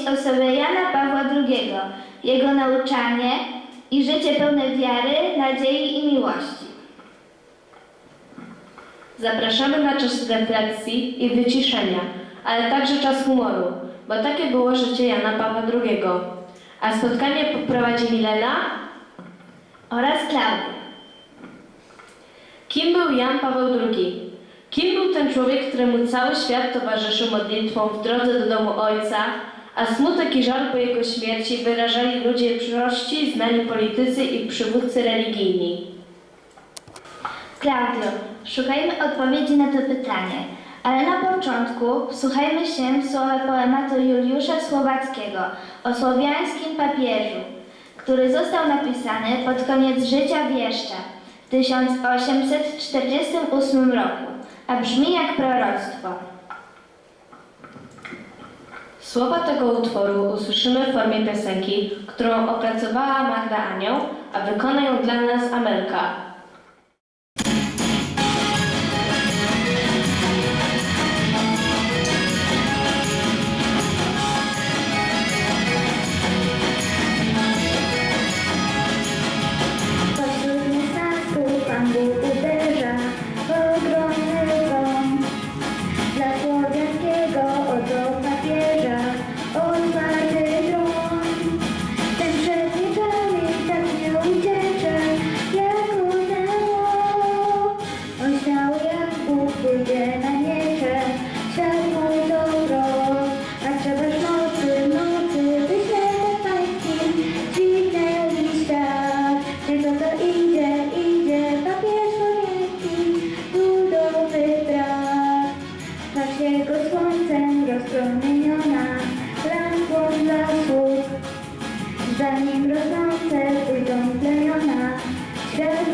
wspomnieć o sobie Jana Pawła II, jego nauczanie i życie pełne wiary, nadziei i miłości. Zapraszamy na czas refleksji i wyciszenia, ale także czas humoru, bo takie było życie Jana Pawła II. A spotkanie poprowadzi Milena. Oraz Klaudia. Kim był Jan Paweł II? Kim był ten człowiek, któremu cały świat towarzyszył modlitwą w drodze do domu Ojca, a smutek i żal po jego śmierci wyrażali ludzie przyszłości, znani politycy i przywódcy religijni? Klaudio, szukajmy odpowiedzi na to pytanie, ale na początku wsłuchajmy się w słowa poematu Juliusza Słowackiego o słowiańskim papieżu, który został napisany pod koniec życia wieszcza w 1848 roku, a brzmi jak proroctwo. Słowa tego utworu usłyszymy w formie piosenki, którą opracowała Magda Anioł, a wykona ją dla nas Amelka. Jego słońcem rozpromieniona, lampą dla sług. Za nim rosnące pójdą plemiona, światło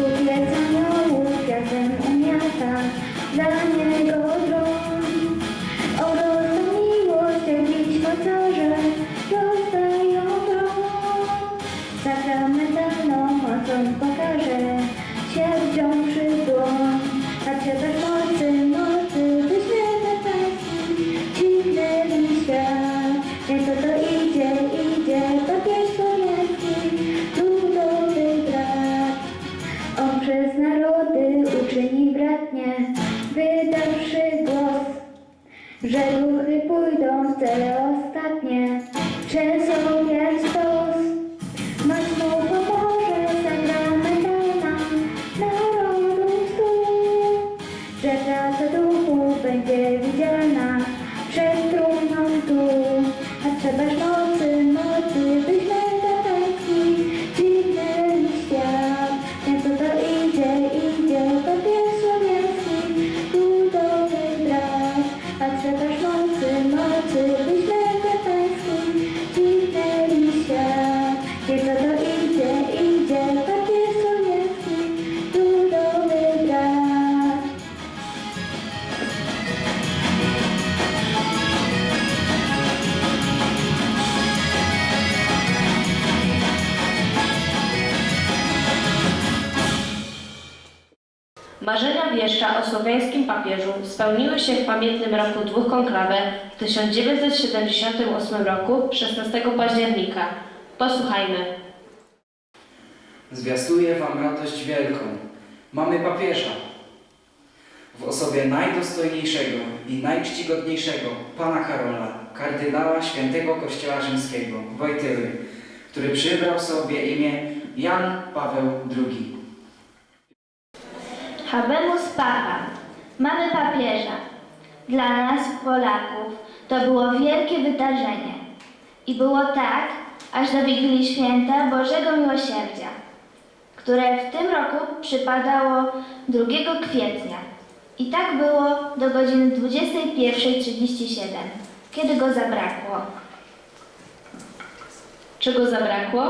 Kupiec aniołów kwiatem umiata dla niego pamiętnym roku dwóch konklawe w 1978 roku 16 października. Posłuchajmy. Zwiastuję wam radość wielką. Mamy papieża. W osobie najdostojniejszego i najczcigodniejszego pana Karola, kardynała świętego Kościoła Rzymskiego, Wojtyły, który przybrał sobie imię Jan Paweł II. Habemus Papa. Mamy papieża. Dla nas, Polaków, to było wielkie wydarzenie. I było tak, aż do Wigilii Święta Bożego Miłosierdzia, które w tym roku przypadało 2 kwietnia. I tak było do godziny 21.37, kiedy go zabrakło. Czego zabrakło?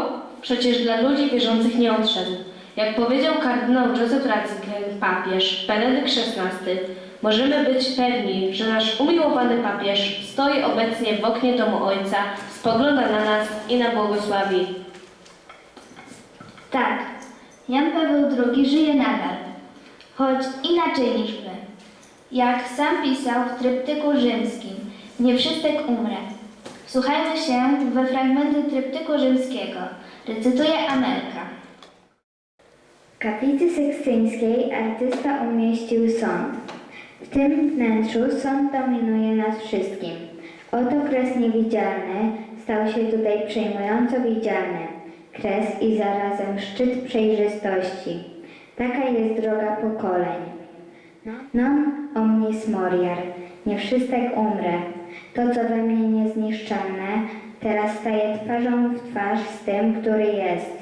Przecież dla ludzi wierzących nie odszedł. Jak powiedział kardynał Józef Ratzinger, papież Benedykt XVI, możemy być pewni, że nasz umiłowany papież stoi obecnie w oknie domu Ojca, spogląda na nas i na błogosławi. Tak, Jan Paweł II żyje nadal, choć inaczej niż my. Jak sam pisał w tryptyku rzymskim, nie wszystek umrę. Wsłuchajmy się we fragmenty tryptyku rzymskiego. Recytuje Amelka. W kaplicy sekstyńskiej artysta umieścił sąd. W tym wnętrzu sąd dominuje nad wszystkim. Oto kres niewidzialny stał się tutaj przejmująco widzialny. Kres i zarazem szczyt przejrzystości. Taka jest droga pokoleń. Non omnis moriar, nie wszystek umrę. To, co we mnie niezniszczalne, teraz staje twarzą w twarz z tym, który jest.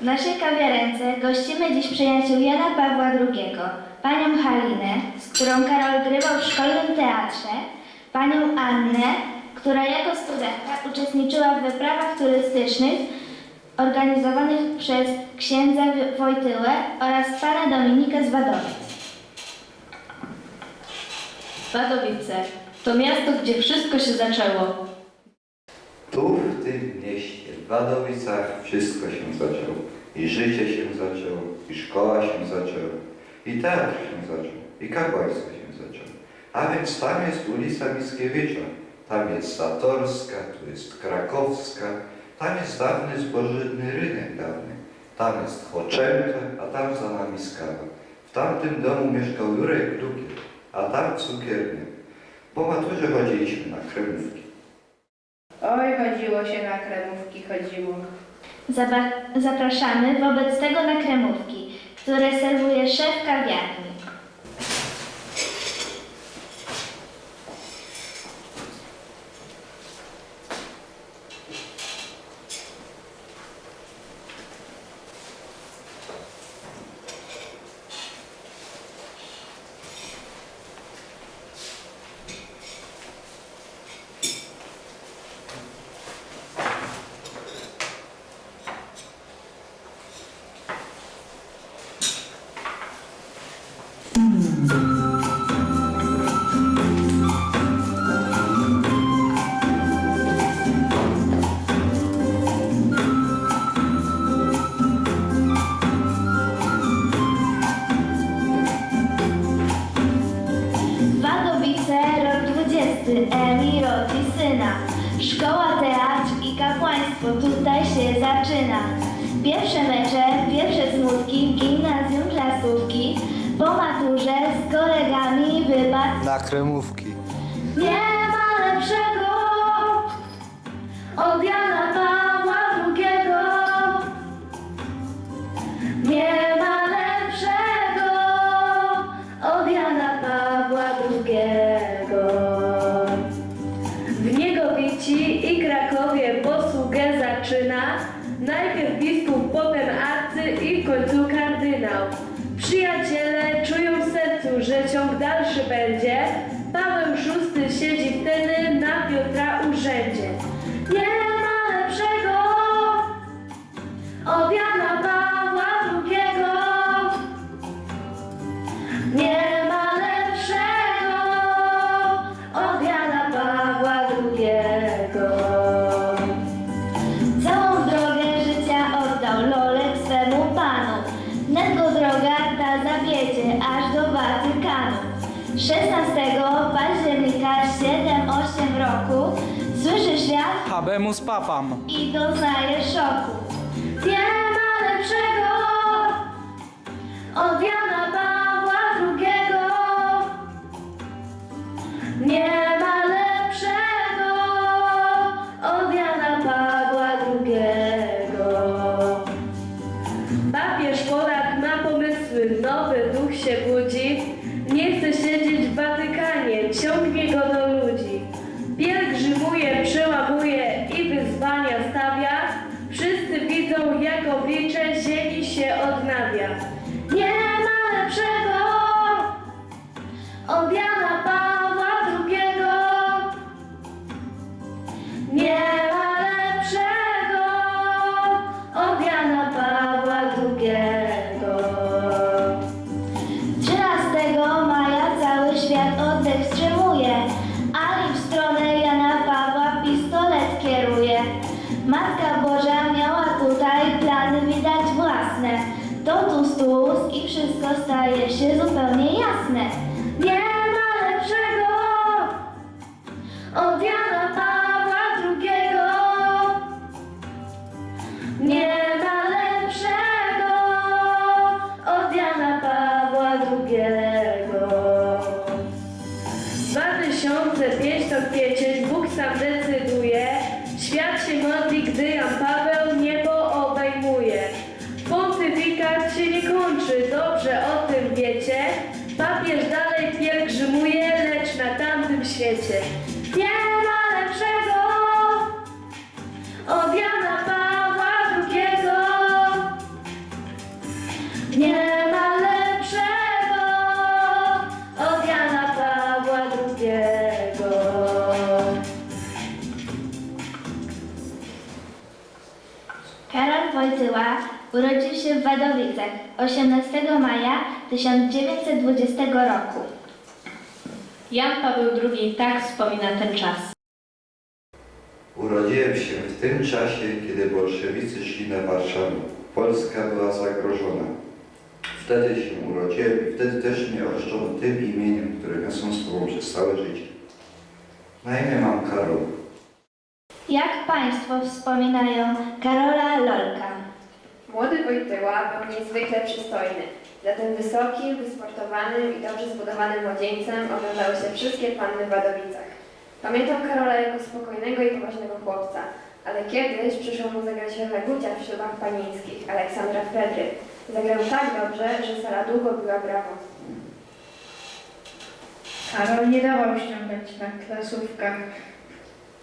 W naszej kawiarence gościmy dziś przyjaciół Jana Pawła II, panią Halinę, z którą Karol grywał w szkolnym teatrze, panią Annę, która jako studentka uczestniczyła w wyprawach turystycznych organizowanych przez księdza Wojtyłę oraz pana Dominika z Wadowic. Wadowice to miasto, gdzie wszystko się zaczęło. Tu, w tym mieście, w Wadowicach, wszystko się zaczęło. I życie się zaczęło, i szkoła się zaczęła, i teatr się zaczął, i kapłaństwo się zaczęło. A więc tam jest ulica Mickiewicza, tam jest Satorska, tu jest Krakowska, tam jest dawny zbożny rynek dawny, tam jest Choczęta, a tam za nami Skawa. W tamtym domu mieszkał Jurek Dukiel, a tam cukiernia. Po maturze chodziliśmy na kremówki. Oj, chodziło się na kremówki, chodziło. Zaba- zapraszamy wobec tego na kremówki, które serwuje szef kawiarni. Rok 20, Eli rodzi syna. Szkoła, teatr i kapłaństwo tutaj się zaczyna. Pierwsze mecze, pierwsze smutki gimnazjum klasówki. Po maturze z kolegami wypad. Na kremówki. Nie ma lepszego od Jana świat Habemus papam. i doznaje 2005 18 maja 1920 roku. Jan Paweł II tak wspomina ten czas. Urodziłem się w tym czasie, kiedy bolszewicy szli na Warszawę. Polska była zagrożona. Wtedy się urodziłem i wtedy też mnie ochrzczono tym imieniem, które niosą z tobą przez całe życie. Na imię mam Karol. Jak Państwo wspominają Karola Lolka? Młody Wojtyła był niezwykle przystojny. Za tym wysokim, wysportowanym i dobrze zbudowanym młodzieńcem oglądały się wszystkie panny w Wadowicach. Pamiętam Karola jako spokojnego i poważnego chłopca, ale kiedyś przyszło mu zagrać rolę Gucia w ślubach panieńskich Aleksandra Fredry. Zagrał tak dobrze, że sala długo biła brawo. Karol nie dawał ściągać na klasówkach.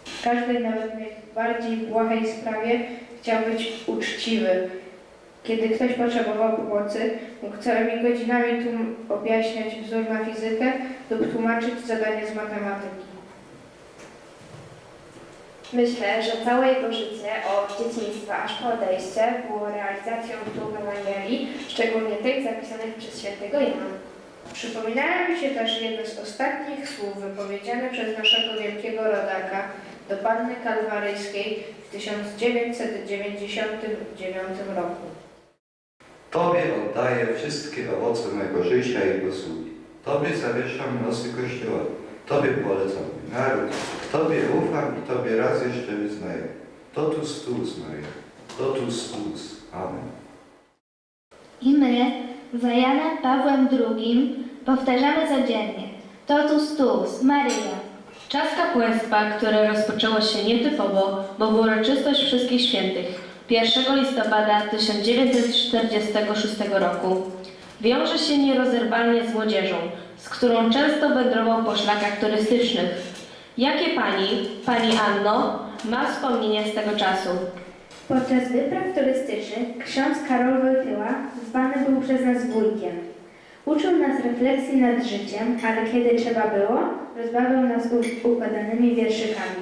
W każdej nawet najbardziej błahej sprawie chciał być uczciwy. Kiedy ktoś potrzebował pomocy, mógł całymi godzinami tłum- objaśniać wzór na fizykę lub tłumaczyć zadanie z matematyki. Myślę, że całe jego życie od dzieciństwa aż po odejście było realizacją słów Ewangelii, szczególnie tych zapisanych przez świętego Jana. Przypominają mi się też jedne z ostatnich słów wypowiedziane przez naszego wielkiego rodaka do Panny Kalwaryjskiej w 1999 roku. Tobie oddaję wszystkie owoce mego życia i posługi. Tobie zawieszam nosy Kościoła. Tobie polecam mój naród. Tobie ufam i Tobie raz jeszcze wyznaję. Totus tuus, Maria. Totus tuus. Amen. I my za Janem Pawłem II powtarzamy codziennie Totus Tuus, Maryja. Czas kapłaństwa, które rozpoczęło się nietypowo, bo w uroczystość Wszystkich Świętych 1 listopada 1946 roku wiąże się nierozerwalnie z młodzieżą, z którą często wędrował po szlakach turystycznych. Jakie pani, pani Anno, ma wspomnienia z tego czasu? Podczas wypraw turystycznych ksiądz Karol Wojtyła zwany był przez nas wujkiem. Uczył nas refleksji nad życiem, ale kiedy trzeba było, rozbawiał nas układanymi wierszykami.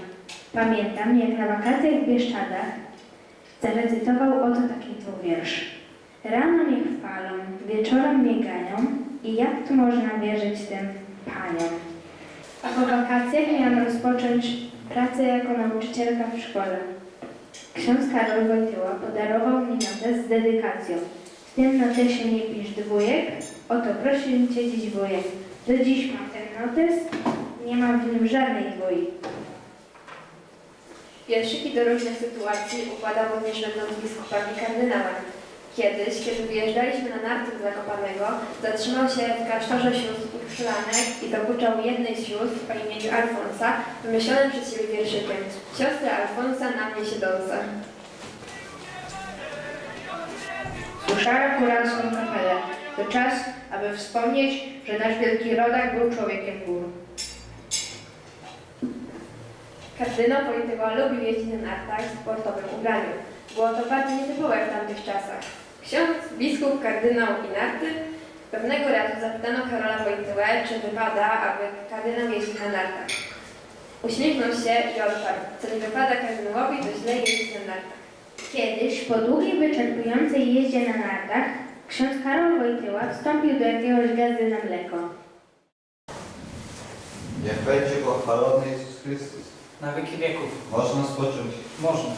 Pamiętam, jak na wakacjach w Bieszczadach zarecytował oto taki tu wiersz. Rano niech falą, wieczorem miegają i jak tu można wierzyć tym paniom? A po wakacjach miałam rozpocząć pracę jako nauczycielka w szkole. Ksiądz Karol Wojtyła podarował mi notes z dedykacją. W tym notesie nie pisz dwójek, oto prosił cię dziś wujek. Do dziś mam ten notes, nie ma w nim żadnej dwójki. Wierszyki do różnych sytuacji układał również będąc biskupami kardynałem. Kiedyś, kiedy wyjeżdżaliśmy na narty do Zakopanego, zatrzymał się w klasztorze sióstr Urszylanek i dokuczał jednej z sióstr o imieniu Alfonsa, wymyślonym przez siebie wierszykiem. Siostra Alfonsa na mnie siedząca. Słyszałem góralską kapelę. To czas, aby wspomnieć, że nasz wielki rodak był człowiekiem gór. Kardynał Wojtyła lubił jeździć na nartach w sportowym ubraniu. Było to bardzo nietypowe w tamtych czasach. Ksiądz, biskup, kardynał i narty pewnego razu zapytano Karola Wojtyłę, czy wypada, aby kardynał jeździł na nartach. Uśmiechnął się i odparł, co nie wypada kardynałowi, to źle jeździć na nartach. Kiedyś, po długiej, wyczerpującej jeździe na nartach, ksiądz Karol Wojtyła wstąpił do jakiegoś gazdy na mleko. Niech będzie pochwalony Jezus Chrystus. Na wieki wieków. Można spocząć. Można.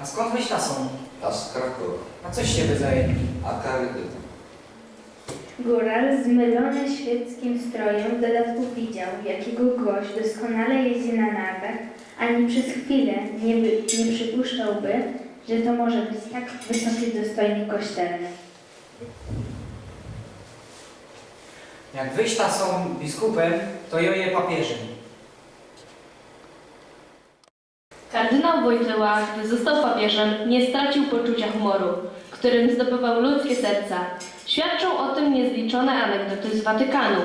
A skąd wyś są? A z Krakowa. A coś się wy zajęli? A karydytu. Góral zmylony świeckim strojem w dodatku widział, jakiego gość doskonale jeździ na nartach, ani przez chwilę nie, by, nie przypuszczałby, że to może być tak wysoki dostojnik kościelny. Jak wyś ta są biskupem, to joje papieżem. Kardynał Wojtyła, gdy został papieżem, nie stracił poczucia humoru, którym zdobywał ludzkie serca. Świadczą o tym niezliczone anegdoty z Watykanu.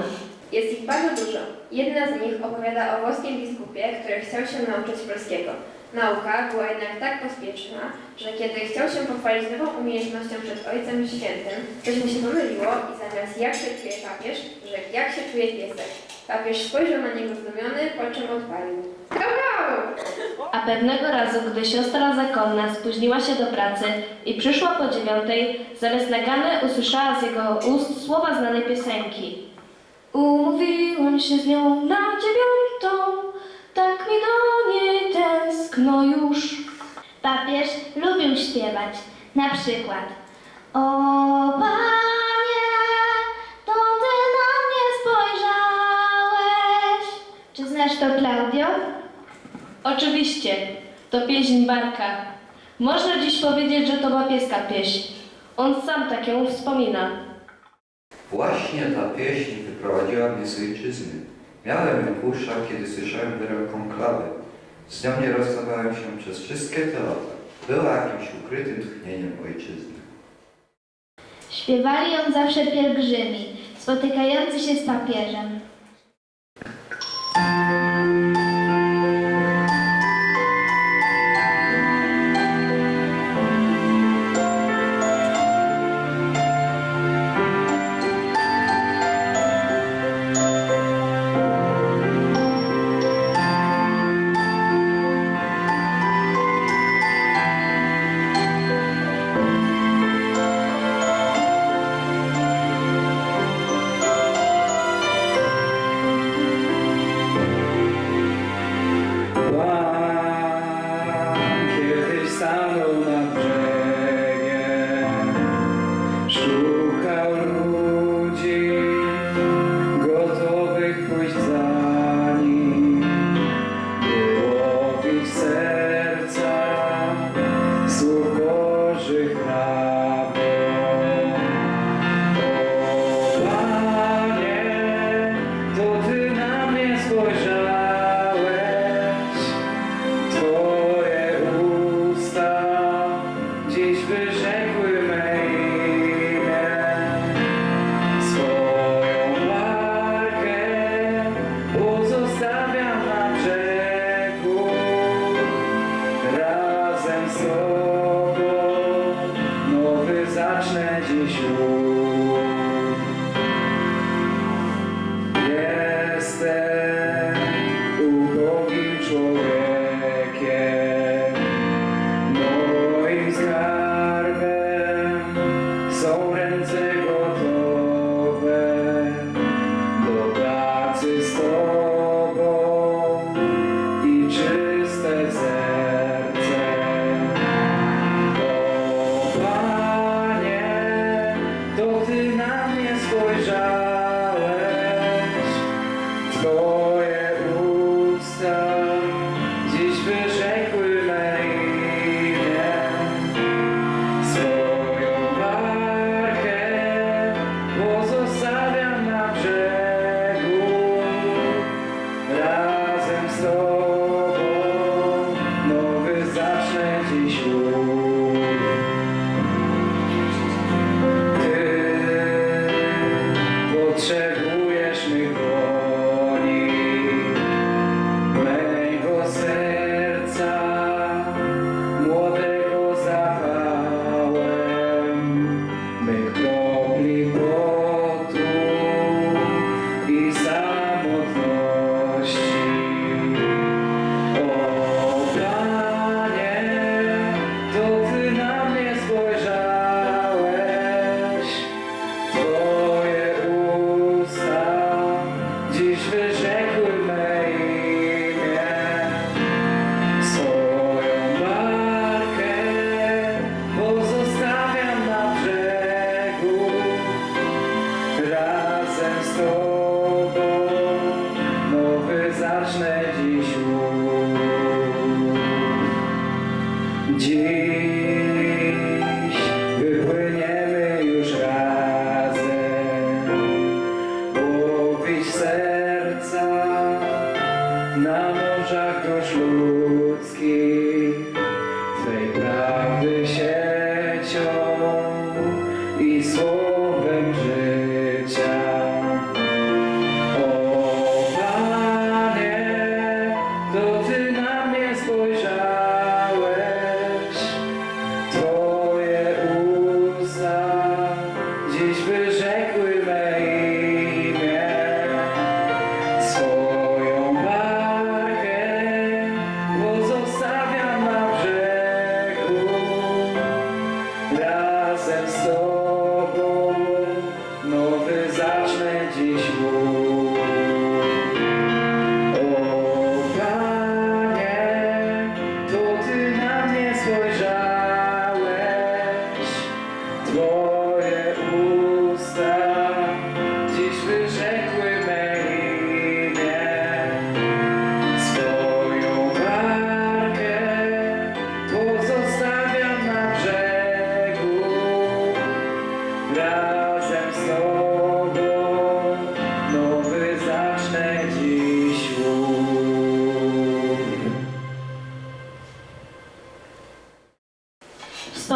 Jest ich bardzo dużo. Jedna z nich opowiada o włoskim biskupie, który chciał się nauczyć polskiego. Nauka była jednak tak pospieszna, że kiedy chciał się pochwalić nową umiejętnością przed Ojcem Świętym, coś mu się pomyliło i zamiast jak się czuje papież, rzekł jak się czuje piesek. Papież spojrzał na niego zdumiony, po czym odpalił. A pewnego razu, gdy siostra zakonna spóźniła się do pracy i przyszła po dziewiątej, zamiast nagany usłyszała z jego ust słowa znanej piosenki. Umówiłem się z nią na dziewiątą, tak mi do niej tęskno już. Papież lubił śpiewać. Na przykład O Oczywiście, to pieśń Barka. Można dziś powiedzieć, że to papieska pieśń. On sam tak ją wspomina. Właśnie ta pieśń wyprowadziła mnie z ojczyzny. Miałem ją w uszach, kiedy słyszałem wyrok konklawy. Z nią nie rozstawałem się przez wszystkie te lata. Była jakimś ukrytym tchnieniem ojczyzny. Śpiewali ją zawsze pielgrzymi, spotykający się z papieżem.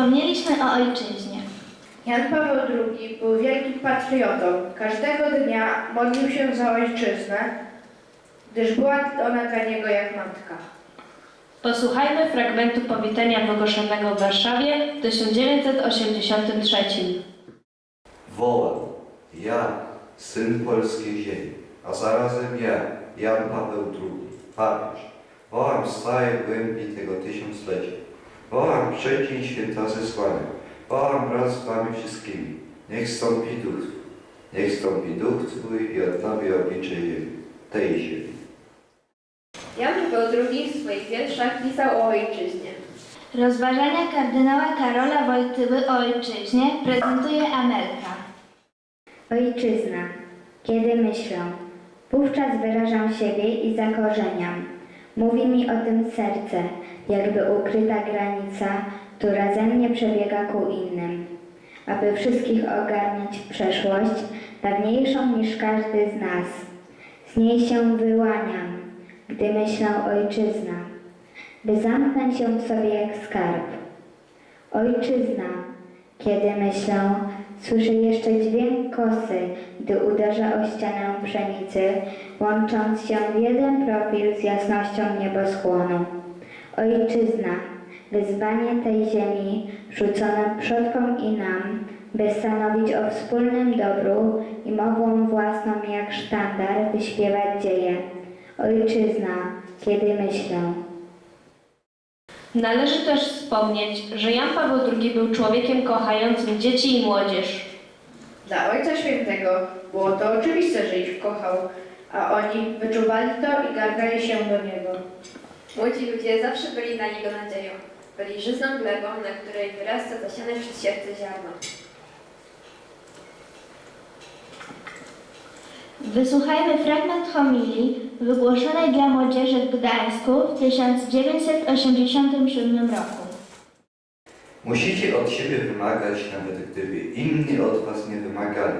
Wspomnieliśmy o ojczyźnie. Jan Paweł II był wielkim patriotą. Każdego dnia modlił się za ojczyznę, gdyż była ona dla niego jak matka. Posłuchajmy fragmentu powitania wygłoszonego w Warszawie w 1983. Wołam, ja, syn polskiej ziemi, a zarazem ja, Jan Paweł II, papież. Wołam z całej głębi tego tysiąclecia. Wołam w przeddzień święta zesłania. Wołam wraz z wami wszystkimi. Niech stąpi duch Twój. Niech stąpi duch Twój i odnowi oblicze ziemi, tej ziemi. Jan Paweł II w swoich wierszach pisał o ojczyźnie. Rozważania kardynała Karola Wojtyły o ojczyźnie prezentuje Amelka. Ojczyzna. Kiedy myślę, wówczas wyrażam siebie i zakorzeniam. Mówi mi o tym serce, jakby ukryta granica, która ze mnie przebiega ku innym. Aby wszystkich ogarniać przeszłość, dawniejszą niż każdy z nas. Z niej się wyłaniam, gdy myślę ojczyzna, by zamknąć ją w sobie jak skarb. Ojczyzna, kiedy myślę, słyszę jeszcze dźwięk kosy, gdy uderza o ścianę pszenicy, łącząc się w jeden profil z jasnością nieboschłonu. Ojczyzna, wyzwanie tej ziemi rzucone przodkom i nam, by stanowić o wspólnym dobru i mową własną jak sztandar wyśpiewać dzieje. Ojczyzna, kiedy myślę. Należy też wspomnieć, że Jan Paweł II był człowiekiem kochającym dzieci i młodzież. Dla Ojca Świętego było to oczywiste, że ich kochał, a oni wyczuwali to i gargali się do Niego. Młodzi ludzie zawsze byli na niego nadzieją. Byli żyzną glebą, na której wyrasta zasiane przez siewce ziarno. Wysłuchajmy fragment homilii wygłoszonej dla młodzieży w Gdańsku w 1987 roku. Musicie od siebie wymagać, nawet gdyby inni od was nie wymagali.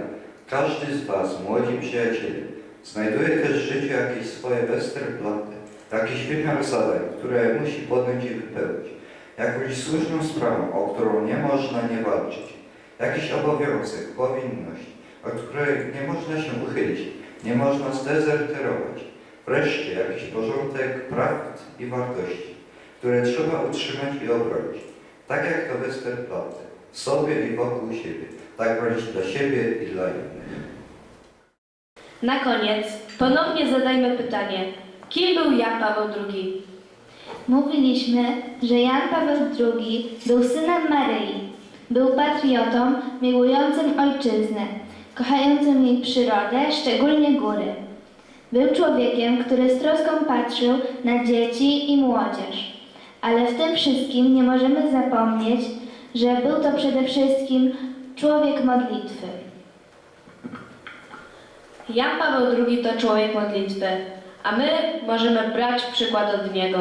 Każdy z was, młodzi przyjaciele, znajduje też w życiu jakieś swoje Westerplatte, jakiś wymiar zadań, które musi podjąć i wypełnić, jakąś słuszną sprawę, o którą nie można nie walczyć, jakiś obowiązek, powinność, od której nie można się uchylić, nie można zdezerterować, wreszcie jakiś porządek praw i wartości, które trzeba utrzymać i obronić. Tak jak to Westerplatte, w sobie i wokół siebie, tak bronić dla siebie i dla innych. Na koniec ponownie zadajmy pytanie, kim był Jan Paweł II? Mówiliśmy, że Jan Paweł II był synem Maryi. Był patriotą miłującym ojczyznę, kochającym jej przyrodę, szczególnie góry. Był człowiekiem, który z troską patrzył na dzieci i młodzież. Ale w tym wszystkim nie możemy zapomnieć, że był to przede wszystkim człowiek modlitwy. Jan Paweł II to człowiek modlitwy, a my możemy brać przykład od niego.